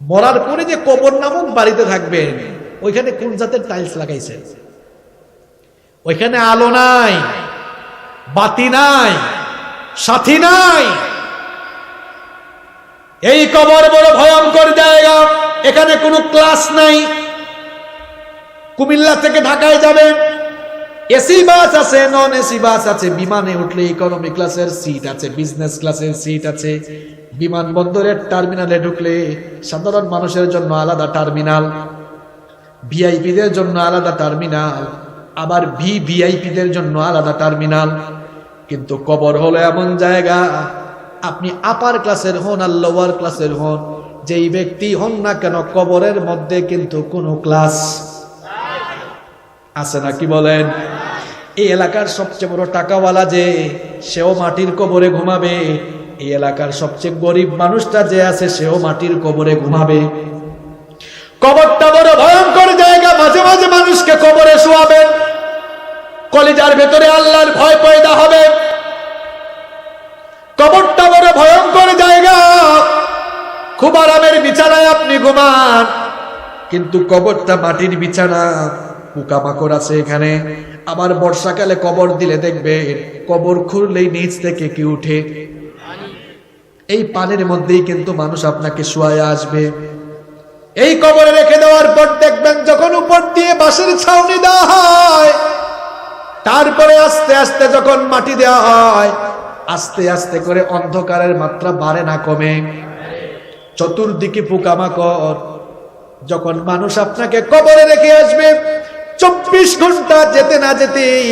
মরার পরে যে কবর নামক বাড়িতে থাকবেন, ওইখানে কোন জাতের টাইলস লাগাইছে? ওইখানে আলো নাই, বাতি নাই, সাথী নাই। এই কবর বড় ভয়ঙ্কর জায়গা, এখানে কোনো ক্লাস নাই। কুমিল্লা থেকে ঢাকায় যাবেন। এসি বাস আছে নন এসি বাস আছে। বিমানে উঠলে ইকোনমি ক্লাসের সিট আছে বিজনেস ক্লাসের সিট আছে। বিমানবন্দরের টার্মিনালে ঢুকলে সাধারণ মানুষের জন্য আলাদা টার্মিনাল, ভিআইপিদের জন্য আলাদা টার্মিনাল, আবার ভি ভিআইপিদের জন্য আলাদা টার্মিনাল। কিন্তু কবর হলো এমন জায়গা, আপনি আপার ক্লাসের হন আর লোয়ার ক্লাসের হন, যেই ব্যক্তি হন না কেন কবরের মধ্যে কিন্তু কোনো ক্লাস আছে না, কি বলেন? এই এলাকার সবচেয়ে বড় টাকাওয়ালা যে, সেও মাটির কবরে ঘুমাবে এই এলাকার সবচেয়ে গরিব মানুষটা যে আছে, সেও মাটির কবরে ঘুমাবে। কবরটা বড় ভয়ঙ্কর জায়গা, মাঝে মাঝে মানুষকে কবরে শোয়াবেন কলিজার ভেতরে আল্লাহর ভয় পয়দা হবে। কবরটা বড় ভয়ঙ্কর জায়গা। খুব আরামের বিছানায় আপনি ঘুমান। কিন্তু কবরটা মাটির বিছানা। পোকামাকড় আছে এখানে। আবার বর্ষাকালে কবর দিলে দেখবে, কবর খুললেই নিচ থেকে কি উঠে এই পানির মধ্যেই কিন্তু মানুষ আপনাকে শুয়ায় আসবে। এই কবরে রেখে দেওয়ার পর দেখবেন যখন উপর দিয়ে বাঁশের ছাউনি দেওয়া হয়, তারপরে আস্তে আস্তে যখন মাটি দেওয়া হয়, আস্তে আস্তে করে অন্ধকারের মাত্রা বাড়ে না কমে। চতুর্দিকে পোকামাকড়। যখন মানুষ আপনাকে কবরে রেখে আসবে, চব্বিশ ঘণ্টা যেতে না যেতেই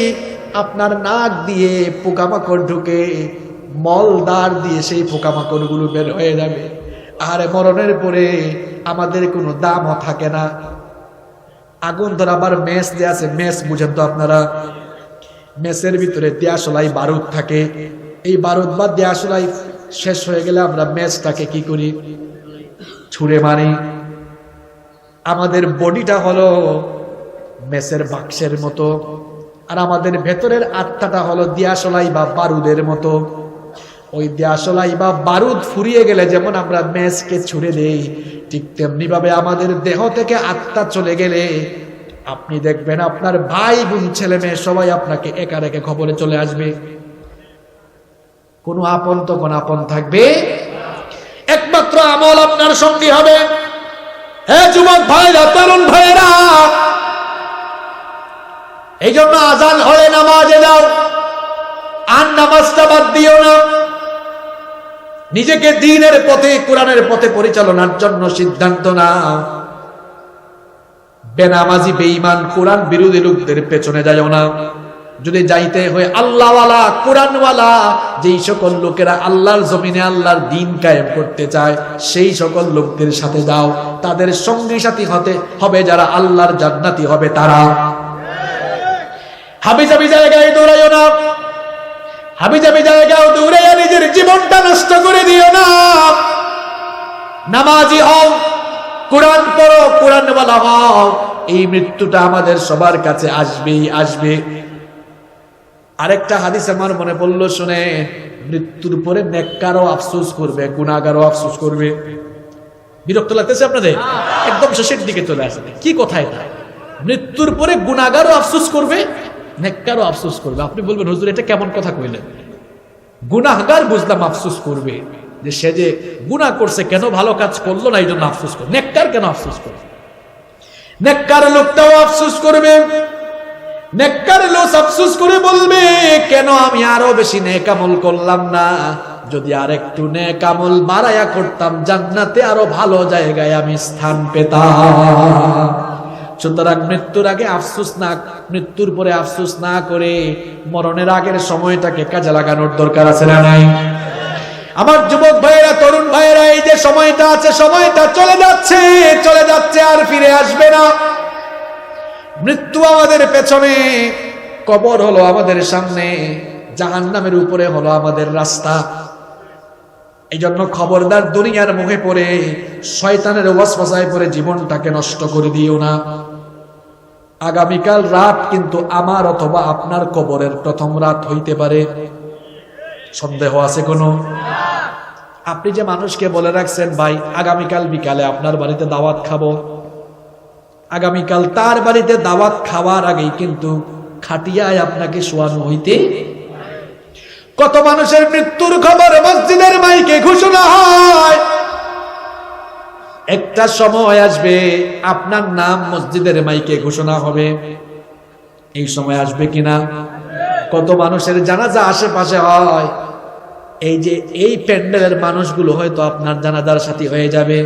আপনার নাক দিয়ে পোকামাকড় ঢুকে মলদার দিয়ে সেই পোকামাকড়গুলো বের হয়ে যাবে। আর মরণের পরে আমাদের কোনো দামও থাকে না। আগুন ধর আবার মেস দেয়া আছে। মেস বুঝেন তো আপনারা? মেসের ভিতরে দেয়াশলাই বারুদ থাকে। এই বারুদ বা দেয়াশলাই শেষ হয়ে গেলে আমরা মেসটাকে কি করি? ছুঁড়ে মারি। আমাদের বডিটা হলো মেসের বাক্সের মতো। আর আমাদের ভেতরের আত্মাটা হলো দিয়াশলাই বা বারুদের মতো। ওই দিয়াশলাই বা বারুদ ফুরিয়ে গেলে যেমন আমরা মেসকে ছুড়ে দেই, ঠিক তেমনি ভাবে আমাদের দেহ থেকে আত্মা চলে গেলে। আপনি দেখবেন আপনার ভাই বোন, ছেলে মেয়ে সবাই আপনাকে একা রেখে খবরে চলে আসবে। কোনো আপন তখন আপন থাকবে। একমাত্র আমল আপনার সঙ্গী হবে। হ্যাঁ যুবক ভাইরা, তরুণ ভাইয়েরা এই জন্য আজান হলে নামাজে যাও। আর নামাজটা বাদ দিও না। নিজেকে দিনের পথে, কোরআনের পথে পরিচালনার জন্য সিদ্ধান্ত নাও। বেনামাজি, বেঈমান, কোরআন বিরোধী লোকদের পেছনে যাও না। যদি যাইতে হয় আল্লাহওয়ালা, কোরআনওয়ালা, যেই সকল লোকেরা আল্লাহর জমিনে আল্লাহর দিন কায়েম করতে চায়, সেই সকল লোকদের সাথে যাও। তাদের সঙ্গী সাথী হতে হবে যারা আল্লাহর জান্নাতি হবে তারা। হাবিজাবি জায়গায় দৌড়াইও না। হাবিজাবি জায়গায় দৌড়াইয়া নিজের জীবনটা নষ্ট করে দিও না। নামাজি হও কোরআন পড়ো কোরআনওয়ালা হও এই মৃত্যুটা আমাদের সবার কাছে আসবেই আসবে। আরেকটা হাদিস আমার মনে পড়ল শুনে মৃত্যুর পরে নেককারও আফসোস করবে গুণাগারও আফসোস করবে। বিরক্ত লাগতেছে আপনাদের? একদম শেষের দিকে চলে আসবে কি কথা এটা? মৃত্যুর পরে গুণাগারও আফসোস করবে? নেককারও আফসোস করবে। আপনি বলবেন, হুজুর, এটা কেমন কথা কইলেন? গুনাহগার বুঝলাম আফসোস করবে যে সে যে গুনাহ করছে কেন ভালো কাজ করল না এই জন্য আফসোস করবে। নেককার কেন আফসোস করবে? নেককার লোকটাও আফসোস করবে। নেককার লোক আফসোস করে বলবে, কেন আমি আরও বেশি নেকামল করলাম না? যদি আর একটু নেকামল বাড়ায়া করতাম, জান্নাতে আরও ভালো জায়গায় আমি স্থান পেতাম। সুতরাং মৃত্যুর আগে আফসুস না, মৃত্যুর পরে আফসুস না করে মরণের আগের সময়টাকে কাজে লাগানোর দরকার আছে না নাই? আমার যুবক ভাইয়েরা, তরুণ ভাইয়েরা, এই যে সময়টা আছে, সময়টা চলে যাচ্ছে চলে যাচ্ছে, আর ফিরে আসবে না। মৃত্যু আমাদের পেছনে, কবর হলো আমাদের সামনে জাহান নামের উপরে হলো আমাদের রাস্তা। এই জন্য খবরদার দুনিয়ার মুখে পড়ে, শয়তানের ওয়াসওয়াসায় পড়ে জীবনটাকে নষ্ট করে দিও না। আগামীকাল রাত কিন্তু আমার অথবা আপনার কবরের প্রথম রাত হইতে পারে। সন্দেহ আছে কোনো? আপনি যে মানুষকে বলে রাখছেন, ভাই, আগামীকাল বিকালে আপনার বাড়িতে দাওয়াত খাব। আগামীকাল তার বাড়িতে দাওয়াত খাওয়ার আগেই কিন্তু খাটিয়ায় আপনাকে শোয়ানো হইতে কত মানুষের মৃত্যুর খবর মসজিদের মাইকে ঘোষণা হয়। একটা সময় আসবে আপনার নাম মসজিদের মাইকে ঘোষণা হবে। এই সময় আসবে কিনা? কত মানুষের জানাজা আশেপাশে হয়। এই যে এই প্যান্ডেলের মানুষগুলো হয়তো আপনার জানাজার সাথী হয়ে যাবে।